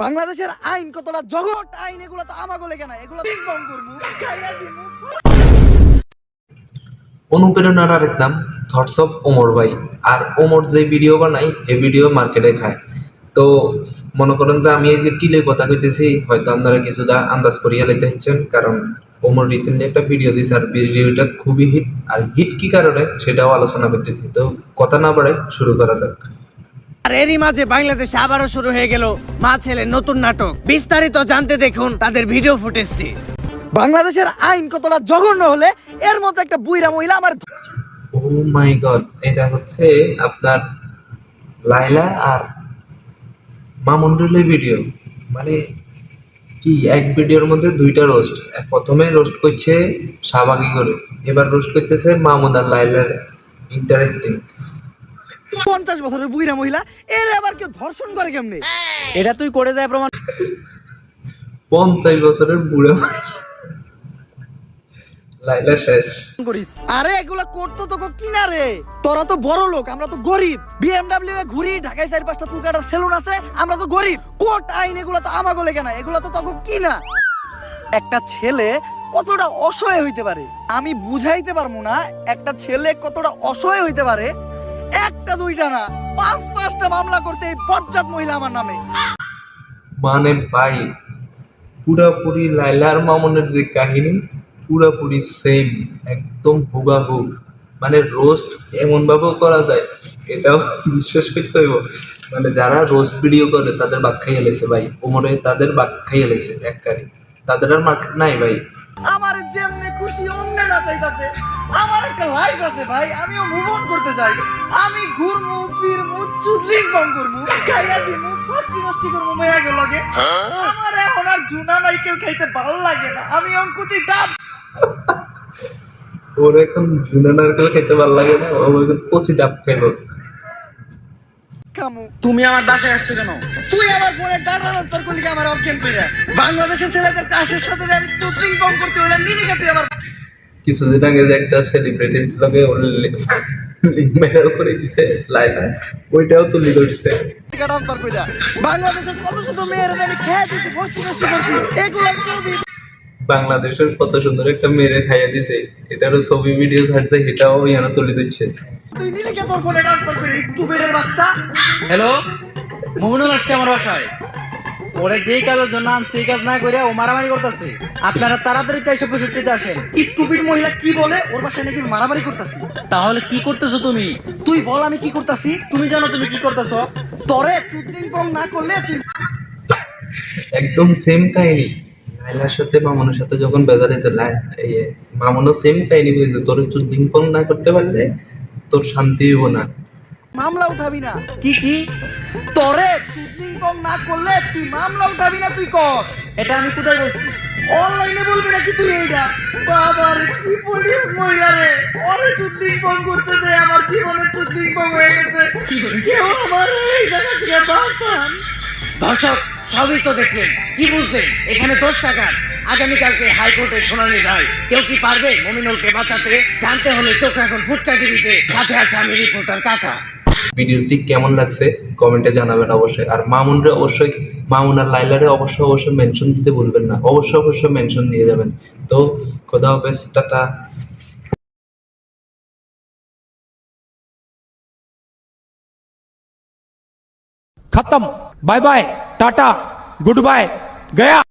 বাংলাদেশের আইন কতটা জগৎ আইন এগুলো তো আমাগো লেগে না এগুলো অনুপ্রেরণার আরেক নাম থটস অফ ওমর ভাই। আর ওমর যে ভিডিও বানাই এই ভিডিও মার্কেটে খায়। তো মনে করেন যে আমি এই যে কিলে কথা কইতেছি, হয়তো আপনারা কিছুটা আন্দাজ করিয়া লাইতে হচ্ছেন, কারণ ওমর রিসেন্টলি একটা ভিডিও দিয়েছে আর ভিডিওটা খুবই হিট আর হিট কি কারণে, সেটাও আলোচনা করতেছি। তো কথা না বাড়াই শুরু করা যাক। আর এরই মাঝে বাংলাদেশে আবারও শুরু হয়ে গেল মা ছেলে নতুন নাটক। বিস্তারিত জানতে দেখুন তাদের ভিডিও ফুটেজটি। বাংলাদেশের আইন কতটা জঘন্য হলে এর মধ্যে একটা বুইরা মহিলা আমার ও মাই গড এটা হচ্ছে আপনার লাইলা আর মামুন্ডুলের ভিডিও মানে কি, এক ভিডিওর মধ্যে দুইটা রোস্ট প্রথমে রোস্ট করছে শাহবাগি করে, এবার রোস্ট করতেছে মামুন আর লাইলার ইন্টারেস্টিং পঞ্চাশ বছরের বুইরা মহিলা এর আবার কেউ ধর্ষণ করে কেমনে? এটা তুই করে যায় প্রমাণ। পঞ্চাশ বছরের বুড়া লাইলা শেষ। করিস। আরে এগুলা করতো তো কিনা রে তোরা তো বড় লোক আমরা তো গরিব। বিএমডব্লিউ এ ঘুরি ঢাকায় চার পাঁচটা চুল কাটার সেলুন আছে আমরা তো গরিব। কোর্ট আইন এগুলা তো আমাগো লেগে না এগুলা তো তখন কিনা? একটা ছেলে কতটা অসহায় হইতে পারে? আমি বুঝাইতে পারব না একটা ছেলে কতটা অসহায় হইতে পারে একটা দুইটা না পাঁচ পাঁচটা মামলা করতে এই পঞ্চায়েত মহিলা আমার নামে। মানে ভাই পুরাপুরি লাইলার মামুনের যে কাহিনী পুরাপুরি সেম একদম হুবাহু। মানে রোস্ট এমন ভাবেও করা যায় এটাও বিশ্বাস করতে হইব। মানে যারা রোস্ট ভিডিও করে তাদের বাদ খাইয়ে লেছে ভাই। ওমরে তাদের বাদ খাইয়ে লেছে এককারি তাদের আর মার্কেট নাই ভাই। আমার যেমনে খুশি অন্য না চাইতাছে আমার একটা লাইফ আছে ভাই আমিও মুভ অন করতে চাই। ঘুরমু ফিরমু চুদলিং বম করমু খাইয়া দিমু ফষ্টি নষ্টি করমু মেয়া লগে। আমার এখন আর জুনা নাইকেল খাইতে ভালো লাগে না। আমি অঙ্কুচি ডাব। ওর এখন জুনা নারকেল খেতে ভালো লাগে না ও এখন কচি ডাব খাইব। খামু তুমি আমার বাসায় আসছো কেন? তুই আমার ফোনে ডাটা ট্রান্সফার করলি কি আমার অজ্ঞান কইরা? বাংলাদেশের ছেলেদের কাশের সাথে আমি চুদলিং বম করতে নিলি তুই আমার কিছুদিন আগে যে একটা সেলিব্রিটির লগে ওর মেডাল করে দিছে লাইলা ওইটাও তুলি ধরছে। বাংলাদেশের কত সুন্দর একটা মেরে খাইয়া দিছে। এটারও ছবি ভিডিও ছাড়ছে এটাও ইয়ানা তুলে দিচ্ছে তুই নিলি কে তোর ফোনে ট্রান্সফার করে? স্টুপিডের বাচ্চা। হ্যালো মোমিনুল আসছে আমার বাসায়। ওরে যেই কাজের জন্য আনছি সেই কাজ না করে ও মারামারি করতেছে। আপনারা তাড়াতাড়ি চারশো পঁয়ষট্টিতে আসেন। স্টুপিড মহিলা কি বলে? ওর বাসায় নাকি মারামারি করতাছি। তাহলে কি করতেছো তুমি? তুই বল আমি কি করতাছি? তুমি জানো তুমি কি করতেছো? তরে চুদলিং পং না করলে তুই একদম সেম কাহিনী। লাইলার সাথে মামুনের সাথে যখন বেজার হয়েছে মামুনও সেম কাহিনী বুঝেছে। তোর চুল ডিম্পল না করতে পারলে তোর শান্তি হইব না। মামলা উঠাবি না। কি কি? তরে চুদলিং পং না করলে তুই মামলা উঠাবি না তুই কর। এটা আমি কোথায় বলছি? অনলাইনে বলবি না কি তুই এইটা বাবা রে কি পড়িস মহিলা রে। ওরে চুদলিং পং করতে দে আমার জীবনে চুদলিং পং হয়ে গেছে। কেউ আমার এই জায়গা থেকে বাঁচান। দর্শক সবই তো দেখলেন। কি বুঝলেন? এখানে দশ টাকার আগামীকালকে হাইকোর্টে শুনানি রায় কেউ কি পারবে মমিনুলকে বাঁচাতে? জানতে হলে চোখ এখন ফুটকা টিভিতে। সাথে আছে আমি রিপোর্টার কাকা। ভিডিওটি কেমন লাগছে কমেন্টে জানাবেন অবশ্যই আর মামুনরে অবশ্যই মামুন আর লাইলারে অবশ্যই অবশ্যই মেনশন দিতে ভুলবেন না অবশ্যই অবশ্যই মেনশন দিয়ে যাবেন তো খোদা হাফেজ টাটা खत्म bye bye tata good bye गया